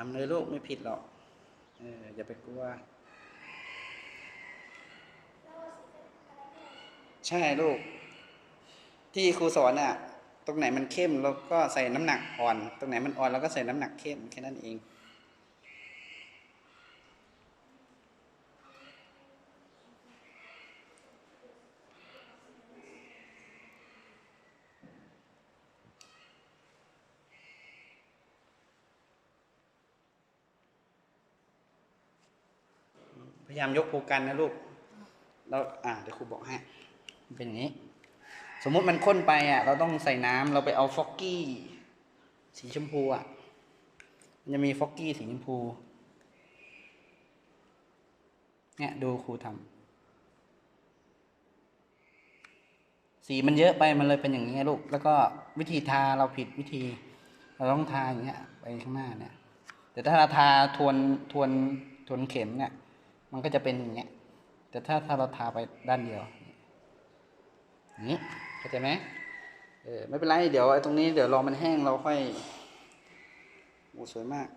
ทำเลยลูกไม่ผิดหรอก เอออย่าไปกลัว ใช่ลูก ที่ครูสอนอะ ตรงไหนมันเข้มเราก็ใส่น้ำหนักอ่อน ตรงไหนมันอ่อนเราก็ใส่น้ำหนักเข้มแค่นั้นเอง พยายามยกภูกันนะลูกเราอ่าเดี๋ยวครูบอกให้มันเป็นอย่างนี้ สมมุติมันข้นไปอะ เราต้องใส่น้ำเราไปเอาฟอกกี้ สีชมพูอะ มันจะมีฟอกกี้สีชมพู เนี่ยดูครูทำสีมันเยอะไปมันเลยเป็นอย่างนี้ลูก แล้วก็วิธีทาเราผิดวิธี เราต้องทาอย่างเงี้ย ไปข้างหน้าเนี่ย แต่ถ้าเราทาทวนทวนทวนเข็มเนี่ย มันก็จะเป็นอย่างเงี้ย แต่ถ้าถ้าเราทาไปด้านเดียวนี้เข้าใจไหมเออไม่เป็นไร เดี๋ยวไอ้ตรงนี้เดี๋ยวรอมันแห้งเราค่อยโอ้สวยมาก